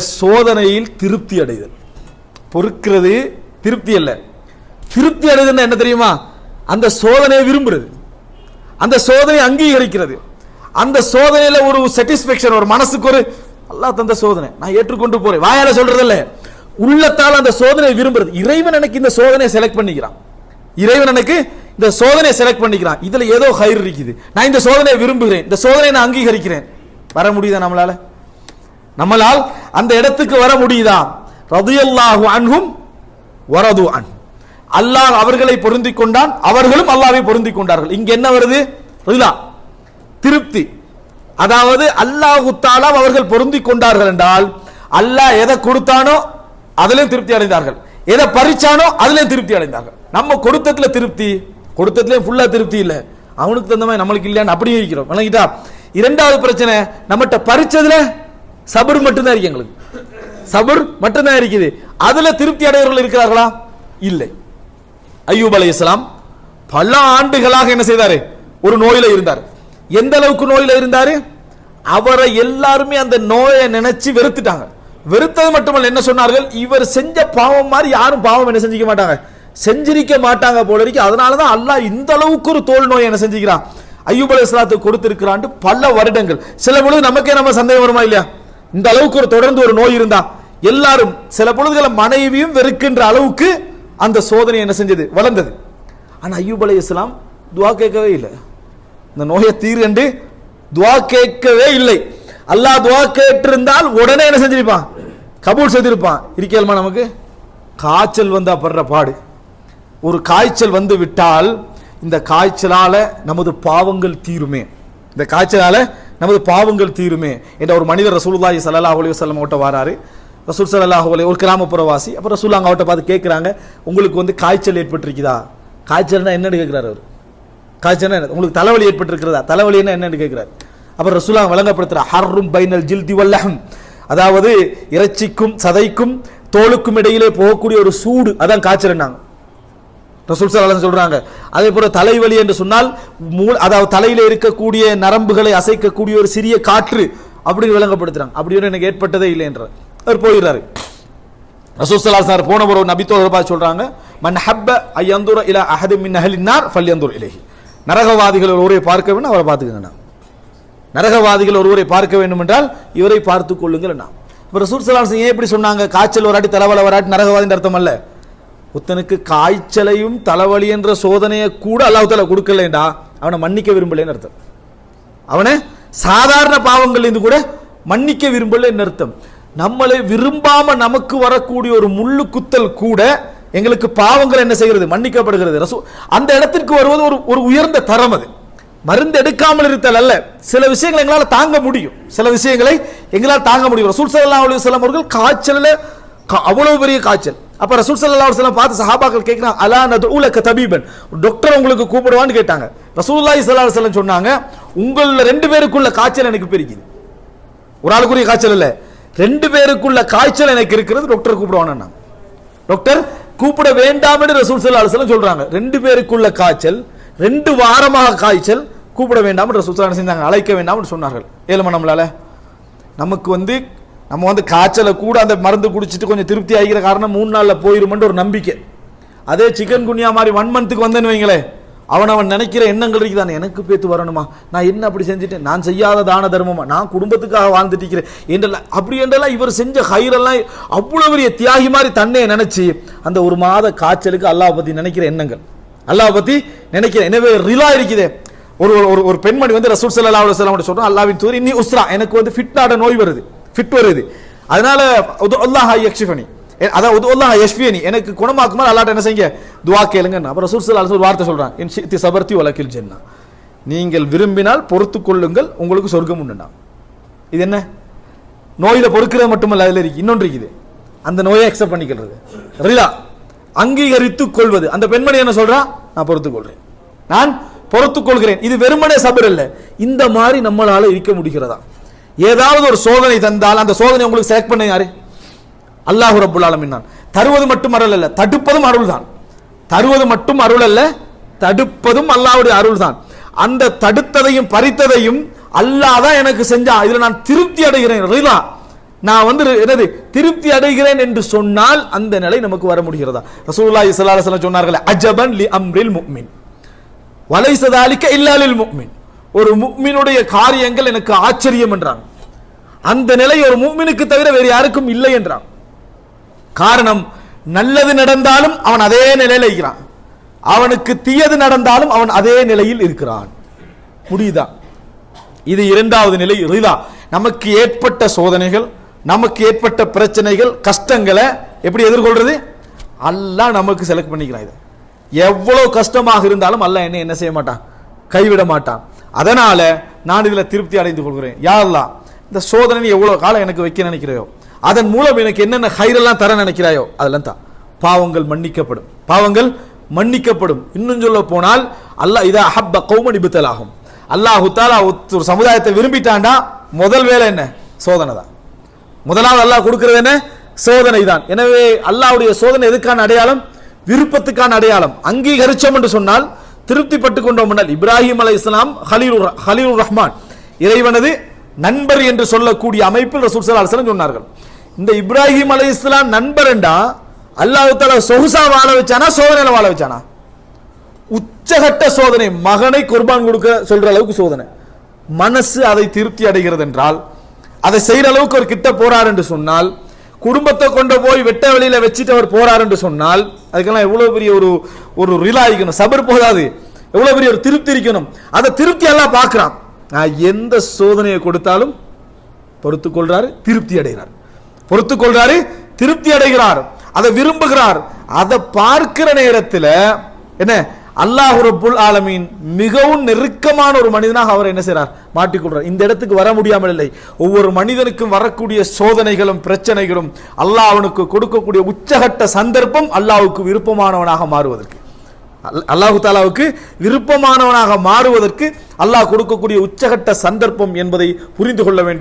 சோதனையில் திருப்தி அடைதல். பொறுக்கிறது திருப்தி அல்ல. திருப்தி அடைதல் என்ன தெரியுமா? அந்த சோதனையை விரும்புறது. அந்த சோதனையை அங்கீகரிக்கிறது. அந்த சோதனையில் ஒரு சாட்டிஸ்பேக்ஷன் ஒரு மனசுக்கு ஒரு நல்லா தந்த சோதனை நான் ஏற்றுக்கொண்டு போறேன். வாயால சொல்றதில்ல. உள்ளத்தால் அந்த சோதனையை விரும்புறது. இறைவன் எனக்கு இந்த சோதனையை செலக்ட் பண்ணிக்கிறான். இறைவன் எனக்கு இந்த சோதனையை செலக்ட் பண்ணிக்கிறான். இதுல ஏதோ ஹைர் இருக்குது. நான் இந்த சோதனையை விரும்புகிறேன். இந்த சோதனையை நான் அங்கீகரிக்கிறேன். வர முடியுதா நம்மளால? நம்மளால் அந்த இடத்துக்கு வர முடியுதா? ரதியல்லாஹு அன்ஹும் வரது அன். அல்லாஹ் அவர்களை பொருந்தி கொண்டான் அவர்களும் அல்லாவை பொருந்தி கொண்டார்கள். இங்க என்ன வருது? ரிலா திருப்தி. அதாவது அல்லாஹு தாலா அவர்கள் பொருந்தி கொண்டார்கள் என்றால் அல்லாஹ் எதை கொடுத்தானோ அதிலும் திருப்தி அடைந்தார்கள். எதை பறிச்சானோ அதிலும் திருப்தி அடைந்தார்கள். நம்ம கொடுத்ததுல திருப்தி கொடுத்ததுல ஃபுல்லா திருப்தி இல்ல. அவனுக்கு தகுந்த மாதிரி நம்மளுக்கு இல்லையான்னு அப்படியே இருக்கிறோம். விளங்கிட்டா? இரண்டாவது பிரச்சனை நம்மகிட்ட பறிச்சதுல சபர் மட்டும்தான் இருக்கு எங்களுக்கு. சபர் மட்டும்தான் இருக்குது. அதுல திருப்தி அடையவர்கள் இருக்கிறார்களா? இல்லை. ஐயூப் இஸ்லாம் பல ஆண்டுகளாக என்ன செய்தாரு? ஒரு நோயில இருந்தார். எந்த அளவுக்கு நோயில இருந்தாரு? அவரை எல்லாருமே அந்த நோயை நினைச்சு வெறுத்துட்டாங்க. வெறுத்தது மட்டுமல்ல என்ன சொன்னார்கள்? இவர் செஞ்ச பாவம் மாதிரி யாரும் பாவம் என்ன செஞ்சிக்க மாட்டாங்க. செஞ்சிருக்க மாட்டாங்க போல இருக்கு. அதனால தான் அல்லாஹ் இந்த அளவுக்கு ஒரு தோல் நோய் என்ன செஞ்சுக்கிறான். ஐயூப் அலைஹிஸ்ஸலாத்துக்கு கொடுத்திருக்கிறான் பல வருடங்கள். சில பொழுது நமக்கே நம்ம சந்தேகம் வருமா இல்லையா? இந்த அளவுக்கு ஒரு தொடர்ந்து ஒரு நோய் இருந்தா எல்லாரும் சில பொழுதுகளை மனைவியும் வெறுக்கின்ற அளவுக்கு அந்த சோதனை என்ன செஞ்சது? வளர்ந்தது. ஆனால் ஐயூப் அலை இஸ்லாம் துவா கேட்கவே இல்லை. இந்த நோயை தீர்கண்டு துவா கேட்கவே இல்லை. அல்லாஹ் துவா கேட்டிருந்தால் உடனே என்ன செஞ்சிருப்பான்? கபூல் செஞ்சிருப்பான் இருக்கேல்மா நமக்கு? காய்ச்சல் வந்தா படுற பாடு. ஒரு காய்ச்சல் வந்து விட்டால் இந்த காய்ச்சலால நமது பாவங்கள் தீருமே. இந்த காய்ச்சலால நமது பாவங்கள் தீருமே என்ற ஒரு மனிதர் ரசூல்லாஹி சல்லாஹ் அலி வல்லம் அவட்ட வராரு. ரசூல் சல்லாஹ் அலி ஒரு கிராமப்புறவாசி அப்ப ரசூல் அங்கே அவட்ட பார்த்து கேட்குறாங்க உங்களுக்கு வந்து காய்ச்சல் ஏற்பட்டிருக்குதா? காய்ச்சல்னா என்னென்னு கேட்குறாரு அவர். காய்ச்சல்னா என்ன? உங்களுக்கு தலைவலி ஏற்பட்டிருக்கிறதா? தலைவலின்னா என்னென்னு கேட்குறாரு. அப்புறம் ரசூலா விளங்கப்படுத்துற ஹர்ரும் பைனல் ஜில்தி வல்லஹம் அதாவது இறைச்சிக்கும் சதைக்கும் தோலுக்கும் இடையிலே போகக்கூடிய ஒரு சூடு அதான் காய்ச்சல்னாங்க ரசூல் சலாஹ் சொல்கிறாங்க அதே போல் தலைவலி என்று சொன்னால் மூ- அதாவது தலையில் இருக்கக்கூடிய நரம்புகளை அசைக்கக்கூடிய ஒரு சிறிய காற்று அப்படின்னு விளங்கப்படுத்துகிறாங்க அப்படி ஒன்று எனக்கு ஏற்பட்டதே இல்லை என்ற அவர் போயிடுறாரு. ரசூல் சலாஹ் சார் போன ஒரு நபித்தோடு பார்த்து மன் ஹப்ப ஐயந்தூர் இல அஹது மின் அஹலின்னார் ஃபல்யந்தூர் இலைஹி. நரகவாதிகள் ஒருவரை பார்க்க வேண்டும் அவரை பார்த்துக்கங்கண்ணா நரகவாதிகள் ஒருவரை பார்க்க வேண்டும் என்றால் இவரை பார்த்து கொள்ளுங்கள் நான். இப்போ ரசூல் சலாஹ் ஏன் எப்படி சொன்னாங்க? காய்ச்சல் வராட்டி தலைவலை வராட்டி நரகவாதின்னு அர்த்தம் அல்ல. ஒருத்தனுக்கு காய்ச்சலையும் தலைவலி என்ற சோதனையை கூட அல்லாஹால தாலா அவனை மன்னிக்க விரும்பலைன்னு அர்த்தம். அவனை சாதாரண பாவங்கள் இருந்து கூட மன்னிக்க விரும்பலைன்னு அர்த்தம். நம்மளை விரும்பாம நமக்கு வரக்கூடிய ஒரு முள்ளு குத்தல் கூட எங்களுக்கு பாவங்கள் என்ன செய்கிறது? மன்னிக்கப்படுகிறது. ரசூ அந்த இடத்திற்கு வருவது ஒரு ஒரு உயர்ந்த தரம் அது. மருந்து எடுக்காமல் இருத்தல் அல்ல. சில விஷயங்களை எங்களால் தாங்க முடியும். சில விஷயங்களை எங்களால் தாங்க முடியும். ரசூல் சல்லா அலைஹி அவர்கள் காய்ச்சல்ல கா- அவ்வளவு பெரிய காய்ச்சல். அப்போ ரசூல் சல்லா அலைஹி பார்த்து சஹாபாக்கள் கேட்கிறாங்க அலா நதுலக தபீபன்? டாக்டர் உங்களுக்கு கூப்பிடுவான்னு கேட்டாங்க. ரசூல்லாய் சல்லா அலுவலம் சொன்னாங்க உங்களில் ரெண்டு பேருக்குள்ள காய்ச்சல் எனக்கு பெருகிது. ஒரு ஆளுக்குரிய காய்ச்சல் இல்லை. ரெண்டு பேருக்குள்ள காய்ச்சல் எனக்கு இருக்கிறது டாக்டர் கூப்பிடுவான்னு டாக்டர் கூப்பிட வேண்டாம் என்று ரசூல் சல்லா அலுவலம் சொல்கிறாங்க ரெண்டு பேருக்குள்ள காய்ச்சல் ரெண்டு வாரமாக காய்ச்சல் கூப்பிட வேண்டாம் என்று ரசூல் செஞ்சாங்க? அழைக்க வேண்டாம்னு சொன்னார்கள். ஏழுமா நம்மளால. நமக்கு வந்து நம்ம வந்து காய்ச்சலை கூட அந்த மருந்து குடிச்சிட்டு கொஞ்சம் திருப்தி ஆகிக்கிற காரணம் மூணு நாளில் போயிருமென்ற ஒரு நம்பிக்கை. அதே சிக்கன் குனியா மாதிரி ஒன் மந்த்துக்கு வந்தேன்னு வைங்களேன் அவன் அவன் நினைக்கிற எண்ணங்கள் இருக்குதானே? எனக்கு பேத்து வரணுமா? நான் என்ன அப்படி செஞ்சுட்டேன்? நான் செய்யாத தான தர்மமா? நான் குடும்பத்துக்காக வாழ்ந்துட்டு இருக்கிறேன் என்றெல்லாம் அப்படி என்றெல்லாம் இவர் செஞ்ச ஹைரெல்லாம் அவ்வளோ பெரிய தியாகி மாதிரி தன்னையை நினைச்சு அந்த ஒரு மாத காய்ச்சலுக்கு அல்லாஹ் பத்தி நினைக்கிற எண்ணங்கள். அல்லாஹ் பத்தி நினைக்கிற எனவே ரிலா இருக்குதே. ஒரு ஒரு- ஒரு ஒரு பெண்மணி வந்து ரசூல் சல்லா அலுவலாம் சொல்கிறோம் அல்லாவின் தூரி நீ இன்னி உஸ்ரா. எனக்கு வந்து ஃபிட்டாட நோய் வருது. ஃபிட் வருது. அதனால உது அல்லாஹ் யக்ஷிஃபனி. அதான் உது அல்லாஹ் யஷ்வியனி எனக்கு குணமாக்குமா அல்லாட்ட என்ன செய்யுங்க? துவா கேளுங்க. அப்புறம் சுர்சல் ஸல்லல்லாஹு ஒரு வார்த்தை சொல்றான். என் சித்தி சபர்த்தி வழக்கில் ஜன்னா. நீங்கள் விரும்பினால் பொறுத்து கொள்ளுங்கள். உங்களுக்கு சொர்க்கம் உண்டுனா இது என்ன? நோயில பொறுக்கிறது மட்டுமல்ல அதுல இருக்கு. இன்னொன்று இருக்குது. அந்த நோயை அக்செப்ட் பண்ணிக்கிறது. ரிலா. அங்கீகரித்து கொள்வது. அந்த பெண்மணி என்ன சொல்றா? நான் பொறுத்துக் கொள்றேன். நான் பொறுத்துக்கொள்கிறேன் இது வெறுமனே சபர் இல்ல இந்த மாதிரி நம்மளால இருக்க முடிகிறதா? ஏதாவது ஒரு சோதனை தந்தால் அந்த சோதனை உங்களுக்கு செலக்ட் பண்ண யாரு? அல்லாஹ் ரபுல் ஆலமீன் தருவது மட்டும் அருள் அல்ல தடுப்பதும் அருள் தான். தருவது மட்டும் அருள் அல்ல தடுப்பதும் அல்லாவுடைய அருள் தான். அந்த தடுத்ததையும் பறித்ததையும் அல்லாஹ் தான் எனக்கு செஞ்சான் இதில் நான் திருப்தி அடைகிறேன் ரீலா. நான் வந்து என்னது திருப்தி அடைகிறேன் என்று சொன்னால் அந்த நிலை நமக்கு வர முடிகிறதா? ரசூல்லா ஸல்லல்லாஹு சொன்னார்களே அஜபன் லி அம்ரில் முக்மின் வலைசதாலிக்க இல்லாலில் முக்மின் ஒரு முக்மினுடைய காரியங்கள் எனக்கு ஆச்சரியம் என்றான். அந்த நிலை ஒரு முஃமினுக்கு தவிர வேறு யாருக்கும் இல்லை என்றான். காரணம் நல்லது நடந்தாலும் அவன் அதே நிலையில் இருக்கிறான். அவனுக்கு தீயது நடந்தாலும் அவன் அதே நிலையில் இருக்கிறான். முடியுதா இது இரண்டாவது நிலை ரிதா. நமக்கு ஏற்பட்ட சோதனைகள் நமக்கு ஏற்பட்ட பிரச்சனைகள் கஷ்டங்களை எப்படி எதிர்கொள்றது? அல்லா நமக்கு செலக்ட் பண்ணிக்கிறான் இதை. எவ்வளோ கஷ்டமாக இருந்தாலும் அல்லாஹ் என்ன என்ன செய்ய மாட்டான்? கைவிட மாட்டான். அதனால் நான் இதில் திருப்தி அடைந்து கொள்கிறேன். யாரெல்லாம் இந்த சோதனை எவ்வளோ காலம் எனக்கு வைக்க நினைக்கிறாயோ அதன் மூலம் எனக்கு என்னென்ன ஹைரெல்லாம் தர நினைக்கிறாயோ அதெல்லாம் தான் பாவங்கள் மன்னிக்கப்படும். பாவங்கள் மன்னிக்கப்படும். இன்னும் சொல்ல போனால் அல்லாஹ் இதா ஹப்ப கௌமன் இபுத்தலாகும். அல்லாஹு தாலா ஒரு சமுதாயத்தை விரும்பிட்டாண்டா முதல் வேலை என்ன? சோதனை தான். முதலாவது அல்லாஹ் கொடுக்கறது என்ன? சோதனை தான். எனவே அல்லாஹுடைய சோதனை எதுக்கான அடையாளம்? விருப்பத்துக்கான அடையாளம். அங்கீகரிச்சோம் என்று சொன்னால் திருப்திப்பட்டு கொண்டோம் முன்னால் இப்ராஹிம் அலை இஸ்லாம் ஹலீலுர் ஹலீலுர் ரஹ்மான். இறைவனது நண்பர் என்று சொல்லக்கூடிய அமைப்பில் ரசூல் ஸல்லல்லாஹு சொன்னார்கள். இந்த இப்ராஹிம் அலை இஸ்லாம் நண்பர் என்றா அல்லாஹ் தாலா சொகுசா வாழ வச்சானா சோதனையில வாழ வச்சானா? உச்சகட்ட சோதனை மகனை குர்பான் கொடுக்க சொல்ற அளவுக்கு சோதனை. மனசு அதை திருப்தி அடைகிறது என்றால் அதை செய்யற அளவுக்கு அவர் கிட்ட போறார் என்று சொன்னால் குடும்பத்தை கொண்டு போய் வெட்ட வெளியில வச்சுட்டு அவர் போறார் என்று சொன்னால் அதுக்கெல்லாம் எவ்வளவு பெரிய ஒரு ஒரு ரிலாயிக்கணும் சபர் போதாது. எவ்வளவு பெரிய ஒரு திருப்தி இருக்கணும். அதை திருப்தி எல்லாம் பார்க்கிறான். நான் எந்த சோதனையை கொடுத்தாலும் பொறுத்து கொள்றாரு திருப்தி அடைகிறார். பொறுத்து கொள்றாரு திருப்தி அடைகிறார். அதை விரும்புகிறார். அதை பார்க்கிற நேரத்தில் என்ன அல்லாஹ் ரபுல் ஆலமீன் மிகவும் நெருக்கமான ஒரு மனிதனாக அவர் என்ன செய்றார்? மாட்டிக்கொள்றார் இந்த இடத்துக்கு வர முடியாமல் இல்லை. ஒவ்வொரு மனிதனுக்கும் வரக்கூடிய சோதனைகளும் பிரச்சனைகளும் அல்லாஹ் அவனுக்கு கொடுக்கக்கூடிய உச்சகட்ட சந்தர்ப்பம் அல்லாஹுக்கு விருப்பமானவனாக மாறுவதற்கு. அல்லாஹு தாலாவுக்கு விருப்பமானவனாக மாறுவதற்கு அல்லாஹ் கொடுக்கக்கூடிய உச்சகட்ட சந்தர்ப்பம் என்பதை புரிந்து கொள்ள வேண்டும்.